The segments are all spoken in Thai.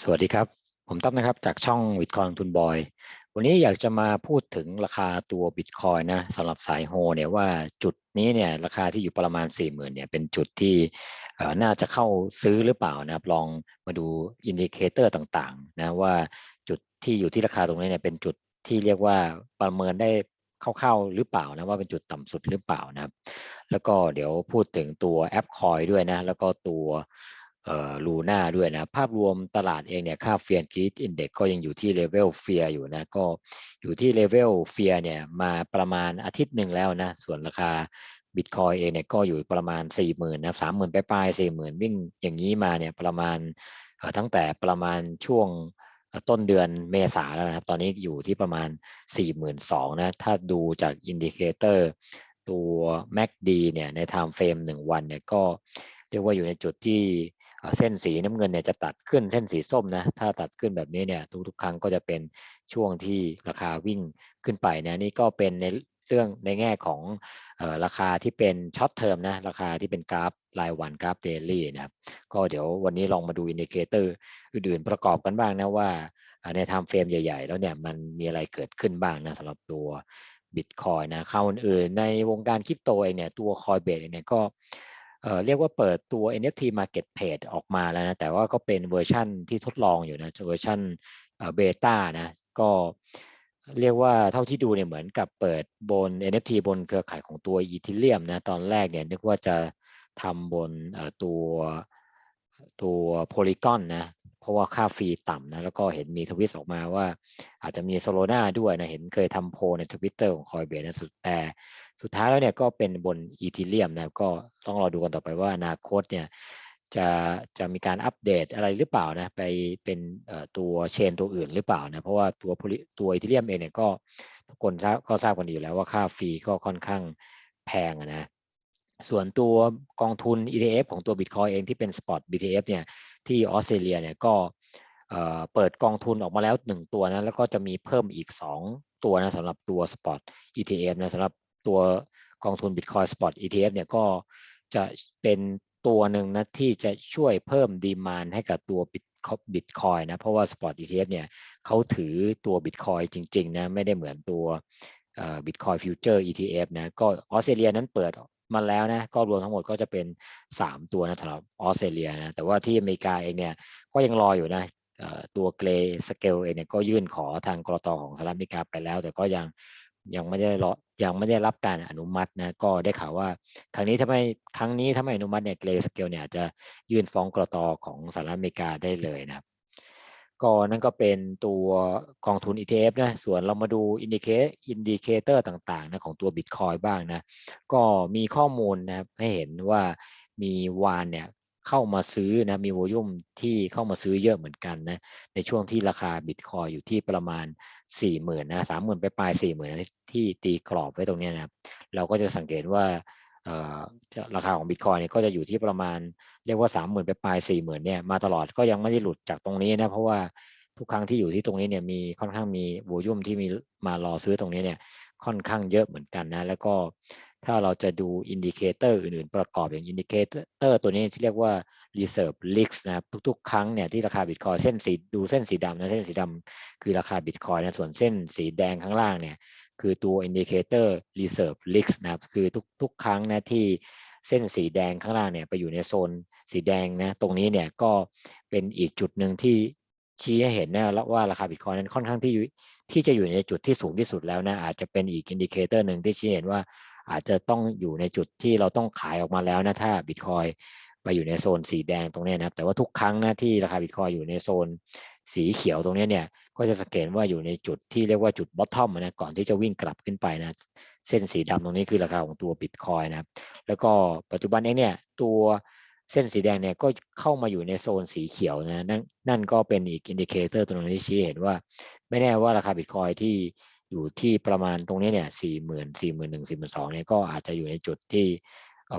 สวัสดีครับ ผมตั้มนะครับจากช่องบิตคอยทุนบอย วันนี้อยากจะมาพูดถึงราคาตัวบิตคอยนะสำหรับสายโฮเนี่ยว่าจุดนี้เนี่ยราคาที่อยู่ประมาณ 4 0,000เนี่ยเป็นจุดที่น่าจะเข้าซื้อหรือเปล่านะครับลองมาดูอินดิเคเตอร์ต่างๆนะว่าจุดที่อยู่ที่ราคาตรงนี้เนี่ยเป็นจุดที่เรียกว่าประเมินได้เข้าๆหรือเปล่านะว่าเป็นจุดต่ำสุดหรือเปล่านะครับ แล้วก็เดี๋ยวพูดถึงตัวแอปคอยด้วยนะแล้วก็ตัว ลูน่าด้วยนะ ภาพรวมตลาดเองเนี่ยค่าเฟียร์คิดอินเด็กก็ยังอยู่ที่เลเวลเฟียอยู่นะ ก็อยู่ที่เลเวลเฟียเนี่ยมาประมาณอาทิตย์หนึ่งแล้วนะ ส่วนราคาบิตคอยเองเนี่ยก็อยู่ประมาณ 4 0,000นนะสามหมื่นปลายสี่หมื่นวิ่งอย่างนี้มาเนี่ยประมาณตั้งแต่ประมาณช่วงต้นเดือนเมษาแล้วนะครับ ตอนนี้อยู่ที่ประมาณ 42,000นะ ถ้าดูจากอินดิเคเตอร์ตัว MACD เนี่ยในไทม์เฟรม1วันเนี่ยก็เรียกว่าอยู่ในจุดที่ เส้นสีน้ำเงินเนี่ยจะตัดขึ้นเส้นสีส้มนะถ้าตัดขึ้นแบบนี้เนี่ยทุกๆ ครั้งก็จะเป็นช่วงที่ราคาวิ่งขึ้นไปนะนี่ก็เป็นในเรื่องในแง่ของออราคาที่เป็นช็อตเทอมนะราคาที่เป็นกราฟรายวันกราฟเดลี่นะครับก็เดี๋ยววันนี้ลองมาดูอินดิเคเตอร์อื่นๆประกอบกันบ้างนะว่าในไทม์เฟรมใหญ่ๆ แล้วเนี่ยมันมีอะไรเกิดขึ้นบ้างนะสำหรับตัวบิตคอยนะเข้าอื่นในวงการคริปโตเองเนี่ยตัวคอยเบสเนี่ยก็ เรียกว่าเปิดตัว NFT Marketplace ออกมาแล้วนะแต่ว่าก็เป็นเวอร์ชั่นที่ทดลองอยู่นะเวอร์ชันเบต้านะก็เรียกว่าเท่าที่ดูเนี่ยเหมือนกับเปิดบน NFT บนเครือข่ายของตัว Ethereum นะตอนแรกเนี่ยนึกว่าจะทำบนตัวตัว Polygon นะ เพราะว่าค่าฟรีต่ำนะแล้วก็เห็นมีทวิตออกมาว่า อาจจะมีโซโลนาด้วยนะเห็นเคยทำโพในทวิตเตอร์ของ Coinbase นะสุดแต่สุดท้ายแล้วเนี่ยก็เป็นบนอีทีเรียมนะก็ต้องรอดูกันต่อไปว่าอนาคตเนี่ยจะจะมีการอัปเดตอะไรหรือเปล่านะไปเป็นตัวเชนตัวอื่นหรือเปล่านะเพราะว่าตัวตัวอีทีเรียมเองเนี่ยก็ทุกคนก็ทราบกันอยู่แล้วว่าค่าฟรีก็ค่อนข้างแพงนะ ส่วนตัวกองทุน ETF ของตัว Bitcoin เองที่เป็น Spot BTF เนี่ยที่ออสเตรเลียเนี่ยก็เปิดกองทุนออกมาแล้ว 1 ตัวนะแล้วก็จะมีเพิ่มอีก 2 ตัวนะสำหรับตัว Spot ETF นะสำหรับตัวกองทุน Bitcoin Spot ETF เนี่ยก็จะเป็นตัวหนึ่งนะที่จะช่วยเพิ่มดีมานให้กับตัวบิตคอยนะเพราะว่า Spot ETF เนี่ยเขาถือตัว Bitcoin จริงๆนะไม่ได้เหมือนตัว Bitcoin Future ETF นะก็ออสเตรเลียนั้นเปิด มาแล้วนะก็รวมทั้งหมดก็จะเป็น 3 ตัวนะสำหรับออสเตรเลียนะแต่ว่าที่อเมริกาเองเนี่ยก็ยังรออยู่นะตัวเกรสเกลเองเนี่ยก็ยื่นขอทางกรตของสหรัฐอเมริกาไปแล้ว แต่ก็ยังยังไม่ได้รอยังไม่ได้รับการอนุมัตินะก็ได้ข่าวว่า ครั้งนี้ถ้าไม่ครั้งนี้ถ้าไม่อนุมัติเนี่ยเกรสเกลเนี่ยจะยื่นฟ้องกรตของสหรัฐอเมริกาได้เลยนะครับ ก็นั่นก็เป็นตัวกองทุน ETF นะ ส่วนเรามาดูอินดิเคอินดิเคเตอร์ต่างๆนะของตัว Bitcoin บ้างนะ ก็มีข้อมูลนะให้เห็นว่ามีวานเนี่ยเข้ามาซื้อนะมีโวลุ่มที่เข้ามาซื้อเยอะเหมือนกันนะในช่วงที่ราคาบิตคอยอยู่ที่ประมาณ 4 0,000นะสามหมื่นไปปลายสี่หมื่นที่ตีกรอบไว้ตรงนี้นะเราก็จะสังเกตว่า ราคาของบิตคอยเนี่ยก็จะอยู่ที่ประมาณเรียกว่าสามหมื่นไปปลายสี่หมื่นเนี่ยมาตลอดก็ยังไม่ได้หลุดจากตรงนี้นะเพราะว่าทุกครั้งที่อยู่ที่ตรงนี้เนี่ยมีค่อนข้างมีโวลุ่มที่มีมารอซื้อตรงนี้เนี่ยค่อนข้างเยอะเหมือนกันนะแล้วก็ถ้าเราจะดูอินดิเคเตอร์อื่นๆประกอบอย่างอินดิเคเตอร์ตัวนี้ที่เรียกว่า reserve leaks นะครับทุกๆ ครั้งเนี่ยที่ราคาบิตคอยเส้นสีดูเส้นสีดำนะเส้นสีดำคือราคาบิตคอยนะส่วนเส้นสีแดงข้างล่างเนี่ยคือตัวอินดิเคเตอร์ reserve leaks นะครับคือทุกๆครั้งนะที่เส้นสีแดงข้างล่างเนี่ยไปอยู่ในโซนสีแดงนะตรงนี้เนี่ยก็เป็นอีกจุดหนึ่งที่ชี้ให้เห็นนะว่าราคาบิตคอยนั้นค่อนข้างที่ที่จะอยู่ในจุดที่สูงที่สุดแล้วนะอาจจะเป็นอีกอินดิเคเตอร์หนึ่งที่ชี้เห็นว่าอาจจะต้องอยู่ในจุดที่เราต้องขายออกมาแล้วนะถ้าบิตคอย ไปอยู่ในโซนสีแดงตรงนี้นะครับ แต่ว่าทุกครั้งนะที่ราคาบิตคอยอยู่ในโซนสีเขียวตรงนี้เนี่ย ก็จะสังเกตว่าอยู่ในจุดที่เรียกว่าจุดบอททอมนะก่อนที่จะวิ่งกลับขึ้นไปนะ เส้นสีดำตรงนี้คือราคาของตัวบิตคอยนะครับ แล้วก็ปัจจุบันเองเนี่ยตัวเส้นสีแดงเนี่ยก็เข้ามาอยู่ในโซนสีเขียวนะนั่นนั่นก็เป็นอีกอินดิเคเตอร์ตัวนึงที่ชี้เห็นว่า ไม่แน่ว่าราคาบิตคอยที่อยู่ที่ประมาณตรงนี้เนี่ยสี่หมื่นสี่หมื่นหนึ่งสี่หมื่นสองเนี่ยก็อาจจะอยู่ในจุดที่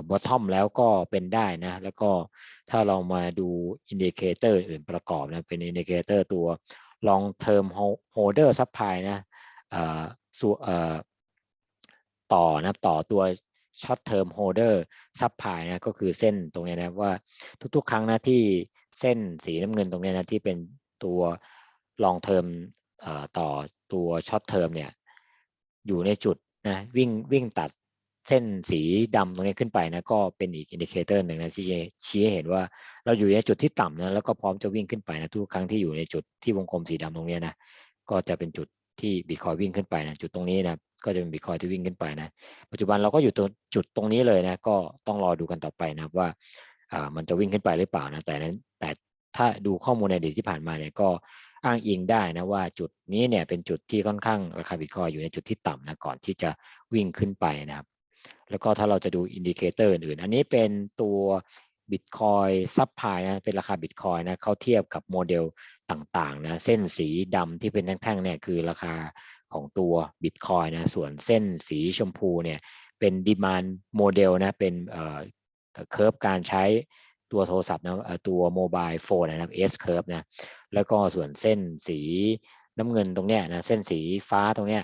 บอททอมแล้วก็เป็นได้นะ แล้วก็ถ้าเรามาดูอินดิเคเตอร์อื่นประกอบนะเป็นอินดิเคเตอร์ตัว long term holder supply นะส่วต่อนะต่อตัว short term holder supply นะก็คือเส้นตรงนี้นะว่าทุกๆ ครั้งนะที่เส้นสีน้ำเงินตรงนี้นะที่เป็นตัว long term ต่อตัว short term เนี่ยอยู่ในจุดนะวิ่งวิ่งตัด เส้นสีดำตรงนี้ขึ้นไปนะก็เป็นอีกอินดิเคเตอร์หนึ่งนะที่ชี้ให้เห็นว่าเราอยู่ในจุดที่ต่ำนะแล้วก็พร้อมจะวิ่งขึ้นไปนะทุกครั้งที่อยู่ในจุดที่วงกลมสีดำตรงนี้นะก็จะเป็นจุดที่บิตคอยวิ่งขึ้นไปนะจุดตรงนี้นะก็จะเป็นบิตคอยที่วิ่งขึ้นไปนะปัจจุบันเราก็อยู่ตรงจุดตรงนี้เลยนะก็ต้องรอดูกันต่อไปนะว่าอ่ามันจะวิ่งขึ้นไปหรือเปล่านะแต่นั้นแต่ถ้าดูข้อมูลในอดีตที่ผ่านมาเนี่ยก็อ้างอิงได้นะว่าจุดนี้เนี่ยเป็นจุดที่ค่อนข้างราคาบิตคอยอยู่ในจุดที่ต่ำนะก่อนที่จะวิ่งขึ้นไปนะครับ แล้วก็ถ้าเราจะดูอินดิเคเตอร์อื่นๆอันนี้เป็นตัวบิตคอยซับพายนะเป็นราคาบิตคอยนะเขาเทียบกับโมเดลต่างๆนะเส้นสีดำที่เป็นแท่งๆเนี่ยคือราคาของตัวบิตคอยนะส่วนเส้นสีชมพูเนี่ยเป็นดีมานโมเดลนะเป็นเอ่อเคอร์ฟการใช้ตัวโทรศัพท์นะตัวโมบายโฟนนะครับ S curve นะแล้วก็ส่วนเส้นสีน้ำเงินตรงเนี้ยนะเส้นสีฟ้าตรงเนี้ย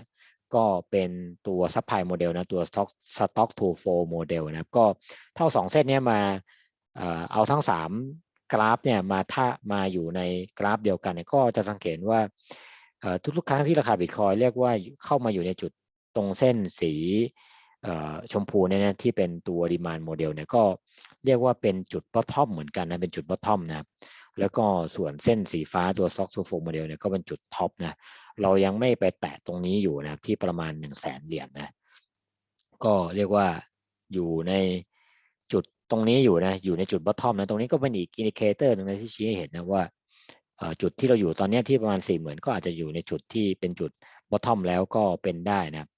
ก็เป็นตัวซัพพลายโมเดลนะตัว stock stock to flow โมเดลนะครับก็เท่าสองเส้นนี้มาเอาทั้งสามกราฟเนี่ยมาถ้ามาอยู่ในกราฟเดียวกันเนี่ยก็จะสังเกตว่าทุกๆครั้งที่ราคาบิตคอยเรียกว่าเข้ามาอยู่ในจุดตรงเส้นสีชมพูเนี่ยที่เป็นตัวดีมานโมเดลเนี่ยก็เรียกว่าเป็นจุด bottom เหมือนกันนะเป็นจุด bottom นะครับแล้วก็ส่วนเส้นสีฟ้าตัว stock to flow โมเดลเนี่ยก็เป็นจุดท็อปนะเรายังไม่ไปแตะตรงนี้อยู่นะครับที่ประมาณ1นึ่งแสนเหรียญนนะก็เรียกว่าอยู่ในจุดตรงนี้อยู่นะอยู่ในจุดบอททอมนะตรงนี้ก็เป็นอีกอินดิเคเตอร์หนึ่งนะที่ชี้ให้เห็นนะว่าจุดที่เราอยู่ตอนนี้ที่ประมาณ4ี่หมื่นก็อาจจะอยู่ในจุดที่เป็นจุดบอททอมแล้วก็เป็นได้นะ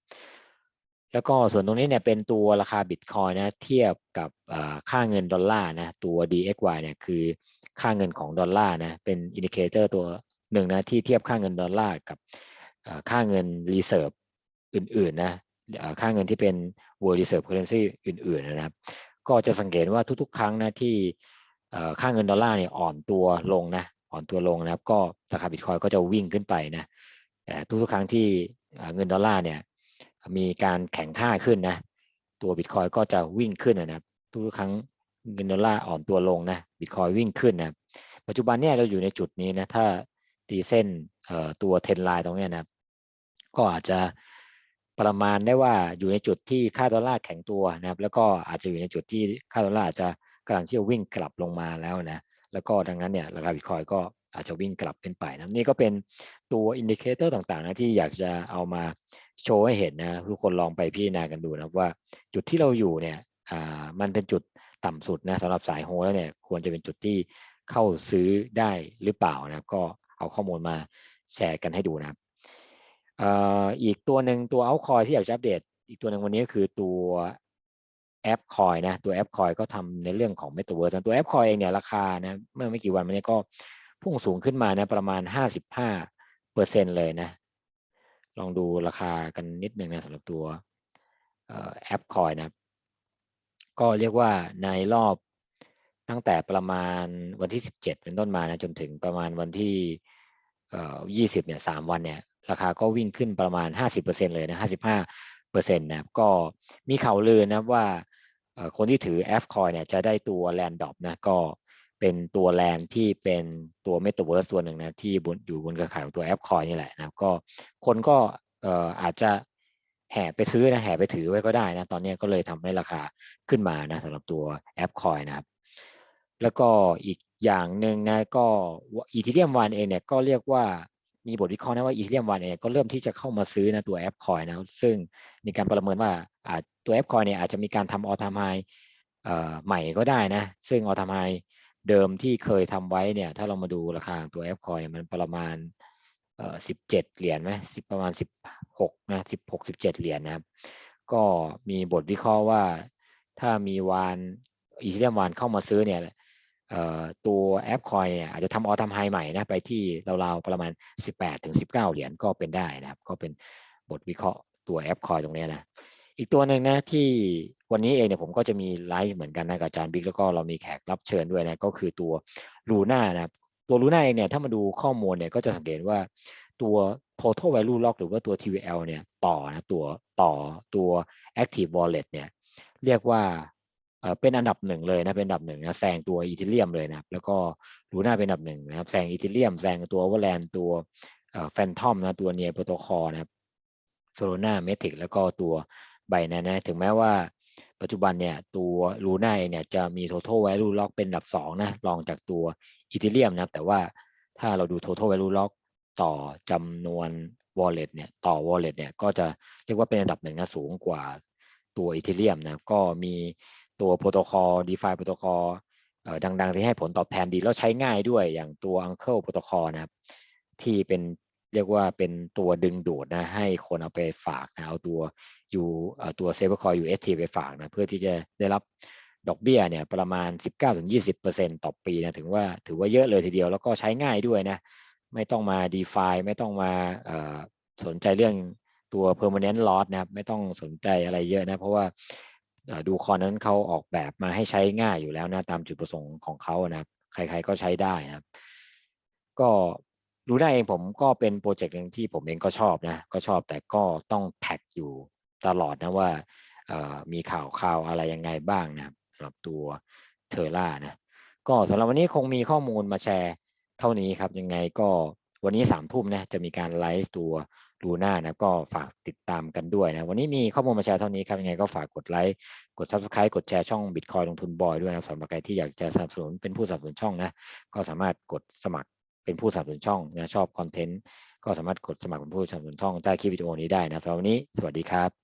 แล้วก็ส่วนตรงนี้เนี่ยเป็นตัวราคาบิตคอยนะเทียบกับค่าเงินดอลลาร์นะตัว DXY เนี่ยคือค่าเงินของดอลลาร์นะเป็นอินดิเคเตอร์ตัว หนึ่งนะที่เทียบค่าเงินดอลลาร์กับค่าเงินรีเซิร์ฟอื่นๆนะค่าเงินที่เป็น world reserve currency อื่นๆนะครับ ก็จะสังเกตว่าทุกๆ ครั้งนะที่ค่าเงินดอลลาร์เนี่ยอ่อนตัวลงนะอ่อนตัวลงนะครับ ก็ราคาบิตคอยก็จะวิ่งขึ้นไปนะแต่ทุกๆครั้งที่เงินดอลลาร์เนี่ยมีการแข่งค่าขึ้นนะตัวบิตคอยก็จะวิ่งขึ้นนะครับ ทุกๆครั้งเงินดอลลาร์อ่อนตัวลงนะบิตคอยวิ่งขึ้นนะปัจจุบันเนี่ยเราอยู่ในจุดนี้นะถ้า ตีเส้นตัวเทนไลน์ตรงนี้นะครับ ก็อาจจะประมาณได้ว่าอยู่ในจุดที่ค่าดอลลาร์แข็งตัวนะครับ แล้วก็อาจจะอยู่ในจุดที่ค่าดอลลาร์อาจจะกำลังที่จะวิ่งกลับลงมาแล้วนะ แล้วก็ดังนั้นเนี่ยราคาบิตคอยก็อาจจะวิ่งกลับขึ้นไปนะนี่ก็เป็นตัวอินดิเคเตอร์ต่างๆนะที่อยากจะเอามาโชว์ให้เห็นนะทุกคนลองไปพิจารณากันดูนะว่าจุดที่เราอยู่เนี่ยอ่ามันเป็นจุดต่ำสุดนะสำหรับสายโฮแล้วเนี่ยควรจะเป็นจุดที่เข้าซื้อได้หรือเปล่านะครับ ก็ เอาข้อมูลมาแชร์กันให้ดูนะครับอีกตัวหนึ่งตัวเอาคอยที่อยากจะอัปเดต อีกตัวหนึ่งวันนี้ก็คือตัวแอปคอยนะตัวแอปคอยก็ทำในเรื่องของ m e t a เวิร์สตัวแอปคอยเองเนี่ยราคานะเมื่อไม่กี่วันมานี้ก็พุ่งสูงขึ้นมานะประมาณ 55เปอร์เซ็นเลยนะ ลองดูราคากันนิดหนึ่งนะสำหรับตัวแอปคอยนะ ก็เรียกว่าในรอบ ตั้งแต่ประมาณวันที่ 17 เป็นต้นมานะจนถึงประมาณวันที่เอ่อ20 เนี่ย3วันเนี่ยราคาก็วิ่งขึ้นประมาณ 50%เลยนะ 55เปอร์เซ็นต์นะครับก็มีข่าวลือนะว่าคนที่ถือ F coin เนี่ยจะได้ตัวแลนด์ดอปนะก็เป็นตัวแลนที่เป็นตัว Metaverse ตัวหนึ่งนะที่อยู่บนเครือข่ายของตัว F coin นี่แหละนะก็คนก็เอ่ออาจจะแห่ไปซื้อนะแห่ไปถือไว้ก็ได้นะตอนนี้ก็เลยทำให้ราคาขึ้นมานะสำหรับตัวแอปคอยนะครับ แล้วก็อีกอย่างหนึ่งนะก็อีทีเรียมวันเองเนี่ยก็เรียกว่ามีบทวิเคราะห์นะว่าอีทีเรียมวันเองก็เริ่มที่จะเข้ามาซื้อนะตัวแอปคอยนะซึ่งมีการประเมินว่าตัวแอปคอยเนี่ยอาจจะมีการทำออทามไฮใหม่ก็ได้นะ ซึ่งออทามไฮเดิมที่เคยทำไว้เนี่ยถ้าเรามาดูราคาตัวแอปคอยเนี่ยมันประมาณเอ่อสิบเจ็ดเหรียญไหมสิบประมาณสิบหกนะสิบหกสิบเจ็ดเหรียญนะครับ ก็มีบทวิเคราะห์ว่าถ้ามีวานอีเทียมวานเข้ามาซื้อเนี่ย ตัวแอปคอยเนี่ยอาจจะทำออทำไฮใหม่นะไปที่ราวๆประมาณ 18ถึง19 เหรียญก็เป็นได้นะครับ ก็เป็นบทวิเคราะห์ตัวแอปคอยตรงนี้นะอีกตัวหนึ่งนะที่วันนี้เองเนี่ยผมก็จะมีไลฟ์เหมือนกันนะกับอาจารย์บิ๊กแล้วก็เรามีแขกรับเชิญด้วยนะก็คือตัวลูน่านะครับตัวลูน่าเองเนี่ยถ้ามาดูข้อมูลเนี่ยก็จะสังเกตว่าตัว total value lock หรือว่าตัว TVL เนี่ยต่อนะตัวต่อตัว active wallet เนี่ยเรียกว่า เป็นอันดับหนึ่งเลยนะเป็นอันดับหนึ่งนะแซงตัวอีเทเรียมเลยนะครับแล้วก็ลูน่าเป็นอันดับหนึ่งนะครับแซงอีเทเรียมแซงตัววอลแลนตัวแฟนทอมนะตัวเนียโปรโตคอลนะครับโซโลนาเมทิกแล้วก็ตัวไบแนนนะถึงแม้ว่าปัจจุบันเนี่ยตัวลูน่าเนี่ยจะมี total value lock เป็นอันดับ2นะรองจากตัวอีเทเรียมนะครับแต่ว่าถ้าเราดู total value lock ต่อจำนวน wallet เนี่ยต่อ wallet เนี่ยก็จะเรียกว่าเป็นอันดับหนึ่งนะสูงกว่าตัวอีเทเรียมนะก็มี ตัวโปรโตคอล DeFi โปรโตคอลดังๆ ที่ให้ผลตอบแทนดีแล้วใช้ง่ายด้วยอย่างตัว Uncle โปรโตคอลนะครับ ที่เป็นเรียกว่าเป็นตัวดึงดูดนะให้คนเอาไปฝากนะเอาตัวอยู่ตัวเซเวอร์คอย UST ไปฝากนะเพื่อที่จะได้รับดอกเบี้ยเนี่ยประมาณ 19-20%ต่อปีนะถึงว่าถือว่าเยอะเลยทีเดียวแล้วก็ใช้ง่ายด้วยนะ ไม่ต้องมา DeFi ไม่ต้องมาสนใจเรื่องตัว permanent loss นะครับ ไม่ต้องสนใจอะไรเยอะนะ เพราะว่า ดูคอนนั้นเขาออกแบบมาให้ใช้ง่ายอยู่แล้วนะตามจุดประสงค์ของเขานะครับ ใครๆก็ใช้ได้นะครับ ก็รู้ได้เองผมก็เป็นโปรเจกต์หนึ่งที่ผมเองก็ชอบนะ ก็ชอบแต่ก็ต้องแท็กอยู่ตลอดนะว่ามีข่าวข่าวอะไรยังไงบ้างนะครับสำหรับตัวเทอร่านะ ก็สำหรับวันนี้คงมีข้อมูลมาแชร์เท่านี้ครับ ยังไงก็วันนี้สามทุ่มนะจะมีการไลฟ์ตัว ลูน่านะก็ฝากติดตามกันด้วยนะวันนี้มีข้อมูลมาแชร์เท่านี้ครับยังไงก็ฝากกดไลค์กด Subscribe กดแชร์ช่อง Bitcoin ลงทุนบอยด้วยนะสำหรับใครที่อยากจะสนับสนุนเป็นผู้สนับสนุนช่องนะก็สามารถกดสมัครเป็นผู้สนับสนุนช่องนะชอบคอนเทนต์ก็สามารถกดสมัครเป็นผู้สนับสนุนช่องใต้คลิปวิดีโอนี้ได้นะสำหรับวันนี้สวัสดีครับ